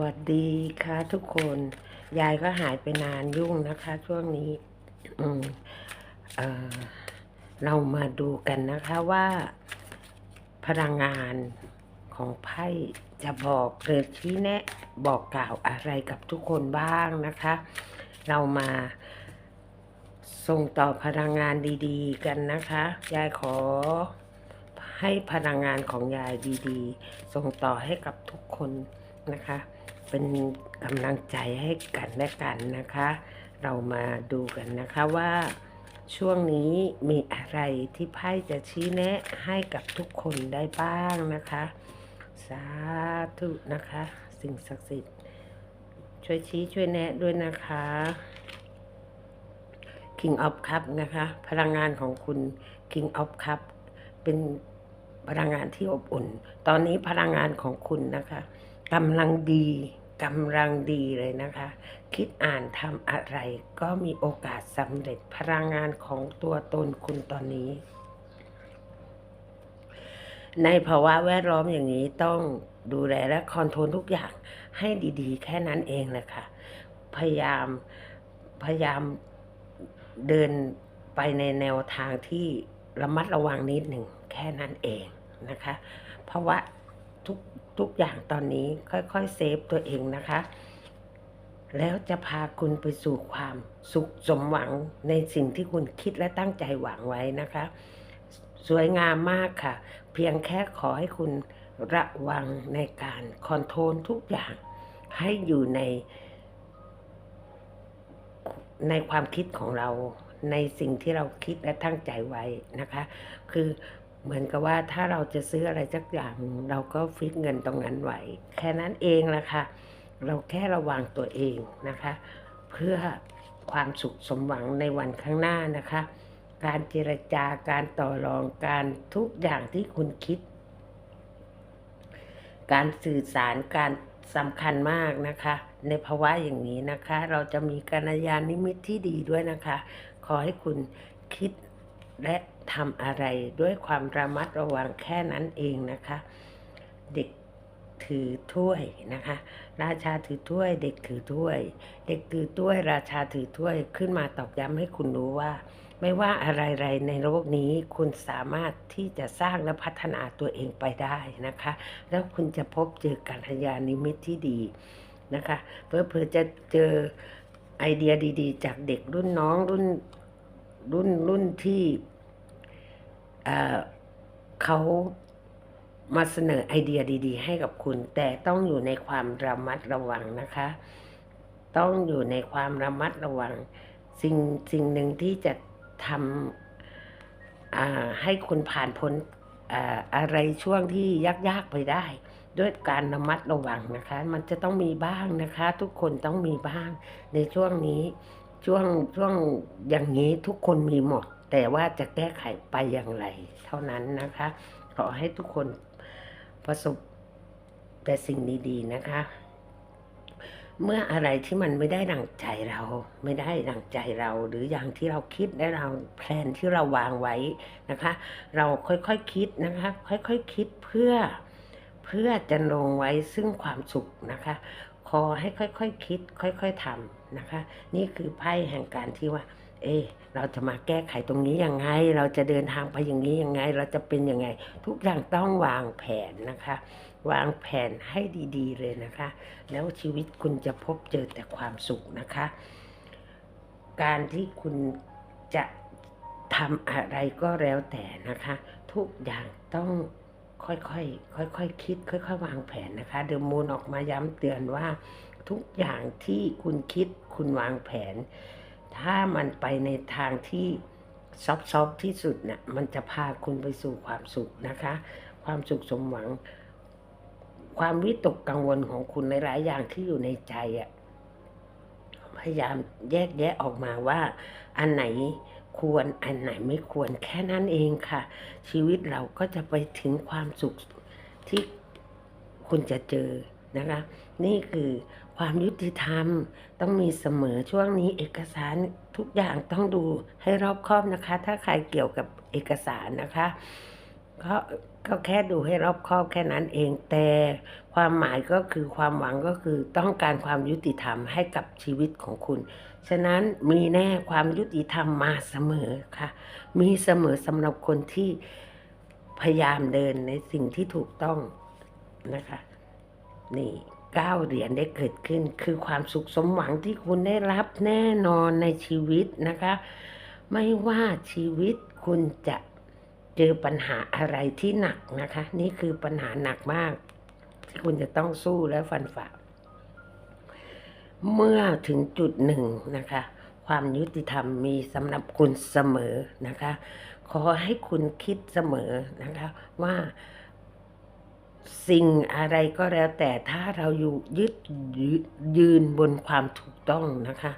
วัสดีค่ะทุกคน ยายก็หายไปนานยุ่งนะคะ ช่วงนี้อืมเอ่อเรามาดูกันนะคะว่า พลังงานของไพ่จะบอกหรือชี้แนะบอกกล่าวอะไรกับทุกคนบ้างนะคะ เรามาส่งต่อพลังงานดีๆ กันนะคะ ยายขอให้พลังงานของยายดี ๆ ส่งต่อให้กับทุกคน นะคะ เป็นกำลังใจให้กันและกันนะคะ เรามาดูกันนะคะว่าช่วงนี้มีอะไรที่ไพ่จะชี้แนะให้กับทุกคนได้บ้างนะคะ สาธุนะคะ สิ่งศักดิ์สิทธิ์ช่วยชี้ช่วยแนะด้วยนะคะ King of Cup นะคะ พลังงานของคุณ King of Cup เป็นพลังงานที่อบอุ่น ตอนนี้พลังงานของคุณนะคะ กำลังดีกำลังดีเลยนะคะ คิดอ่านทำอะไร ก็มีโอกาสสำเร็จพลังงานของตัวตนคุณตอนนี้ ในภาวะแวดล้อมอย่างนี้ต้องดูแลและคอนโทรลทุกอย่างให้ดีๆ แค่นั้นเองแหละค่ะ พยายามพยายามเดินไปในแนวทางที่ระมัดระวังนิดหนึ่งแค่นั้นเองนะคะ เพราะว่าทุก ทุกอย่างตอนนี้ค่อยๆเซฟตัวเองนะคะ แล้วจะพาคุณไปสู่ความสุขสมหวังในสิ่งที่คุณคิดและตั้งใจหวังไว้นะคะ สวยงามมากค่ะ เพียงแค่ขอให้คุณระวังในการคอนโทรลทุกอย่าง ให้อยู่ใน ในความคิดของเราในสิ่งที่เราคิดและตั้งใจไว้นะคะ คือ เหมือนกับว่าถ้าเราจะซื้ออะไรสักอย่าง เราก็ฟิกเงินตรงนั้นไว้แค่นั้นเองแหละค่ะเราแค่ระวังตัวเองนะคะ เพื่อความสุขสมหวังในวันข้างหน้านะคะ การเจรจาการต่อรองการทุกอย่างที่คุณคิด การสื่อสารการสำคัญมากนะคะ ในภาวะอย่างนี้นะคะ เราจะมีกัลยาณนิมิตที่ดีด้วยนะคะ ขอให้คุณคิด และทำอะไรด้วยความระมัดระวังแค่นั้นเองนะคะ เด็กถือถ้วยนะคะ ราชาถือถ้วย เด็กถือถ้วย เด็กถือถ้วย ราชาถือถ้วยขึ้นมาตอกย้ำให้คุณรู้ว่า ไม่ว่าอะไรๆในโลกนี้คุณสามารถที่จะสร้างและพัฒนาตัวเองไปได้นะคะ แล้วคุณจะพบเจอกัลยานิมิตที่ดีนะคะเพื่อเพื่อจะเจอไอเดียดี ๆ จากเด็กรุ่นน้องรุ่น รุ่นรุ่นที่เขามาเสนอไอเดียดี ๆ ให้กับคุณ แต่ต้องอยู่ในความระมัดระวังนะคะ ต้องอยู่ในความระมัดระวัง สิ่งสิ่งหนึ่งที่จะทำให้คุณผ่านพ้นอะไรช่วงที่ยากๆไปได้ ด้วยการระมัดระวังนะคะ มันจะต้องมีบ้างนะคะ ทุกคนต้องมีบ้างในช่วงนี้ ช่วงช่วงอย่างนี้ทุกคนมีหมด แต่ว่าจะแก้ไขไปอย่างไร เท่านั้นนะคะ ขอให้ทุกคนประสบแต่สิ่งดีๆนะคะ เมื่ออะไรที่มันไม่ได้ดังใจเรา ไม่ได้ดังใจเรา หรืออย่างที่เราคิดและเราแพลนที่เราวางไว้นะคะ เราค่อยๆคคิดนะคะ ค่อยๆคคิดเพื่อเพื่อจะลงไว้ซึ่งความสุขนะคะ ขอให้ค่อยๆคคิด ค่อยๆทำนะคะ นี่คือไพ่แห่งการที่ว่า เอะเราจะมาแก้ไขตรงนี้ยังไง เราจะเดินทางไปอย่างนี้ยังไง เราจะเป็นยังไง ทุกอย่างต้องวางแผนนะคะ วางแผนให้ดี ๆ เลยนะคะ แล้วชีวิตคุณจะพบเจอแต่ความสุขนะคะ การที่คุณจะทำอะไรก็แล้วแต่นะคะ ทุกอย่างต้อง ค่อยๆค่อยๆคคิด ค่อยๆวางแผนนะคะเดอะมูนออกมาย้ำเตือนว่าทุกอย่างที่คุณคิดคุณวางแผน ถ้ามันไปในทางที่ซอฟๆที่สุดเนะ่ะมันจะพาคุณไปสู่ความสุขนะคะ ความสุขสมหวัง ความวิตกกังวลของคุณในหลายอย่างที่อยู่ในใจอะ่ะพยายามแยกแยะออกมาว่าอันไหน ควรอันไหนไม่ควรแค่นั้นเองค่ะ ชีวิตเราก็จะไปถึงความสุขที่คุณจะเจอนะคะ นี่คือความยุติธรรมต้องมีเสมอช่วงนี้เอกสารทุกอย่างต้องดูให้รอบคอบนะคะ ถ้าใครเกี่ยวกับเอกสารนะคะ ก็ก็แค่ดูให้รอบคอบแค่นั้นเอง แต่ความหมายก็คือความหวังก็คือต้องการความยุติธรรมให้กับชีวิตของคุณ ฉะนั้นมีแน่ความยุติธรรมมาเสมอค่ะ มีเสมอสำหรับคนที่พยายามเดินในสิ่งที่ถูกต้องนะคะ นี่เก้าเหรียญได้เกิดขึ้น คือความสุขสมหวังที่คุณได้รับแน่นอนในชีวิตนะคะ ไม่ว่าชีวิตคุณจะ เจอปัญหาอะไรที่หนักนะคะ นี่คือปัญหาหนักมาก ที่คุณจะต้องสู้และฟันฝ่าเมื่อถึงจุดหนึ่งนะคะ ความยุติธรรมมีสำหรับคุณเสมอนะคะ ขอให้คุณคิดเสมอนะคะ ว่าสิ่งอะไรก็แล้วแต่ถ้าเราอยู่ยึดยืนบนความถูกต้องนะคะ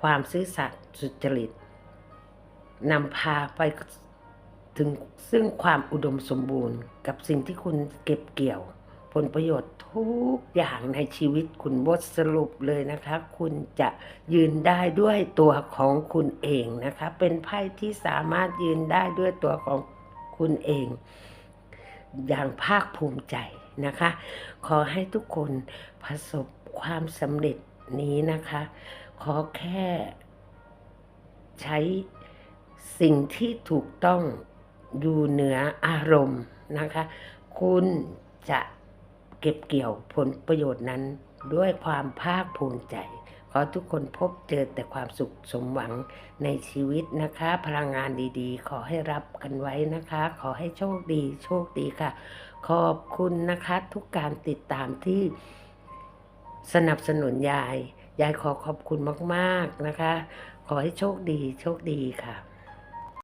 ความซื่อสัตย์สุจริตนำพาไป ถึงซึ่งความอุดมสมบูรณ์กับสิ่งที่คุณเก็บเกี่ยว ผลประโยชน์ทุกอย่างในชีวิตคุณบทสรุปเลยนะคะ คุณจะยืนได้ด้วยตัวของคุณเองนะคะ เป็นไพ่ที่สามารถยืนได้ด้วยตัวของคุณเอง อย่างภาคภูมิใจนะคะ ขอให้ทุกคนประสบความสำเร็จนี้นะคะ ขอแค่ใช้สิ่งที่ถูกต้อง อยู่เหนืออารมณ์นะคะ คุณจะเก็บเกี่ยวผลประโยชน์นั้นด้วยความภาคภูมิใจ ขอทุกคนพบเจอแต่ความสุขสมหวังในชีวิตนะคะ พลังงานดีๆ ขอให้รับกันไว้นะคะ ขอให้โชคดีโชคดีค่ะ ขอบคุณนะคะทุกการติดตามที่สนับสนุนยาย ยายขอขอบคุณมาก ๆ นะคะ ขอให้โชคดีโชคดีค่ะ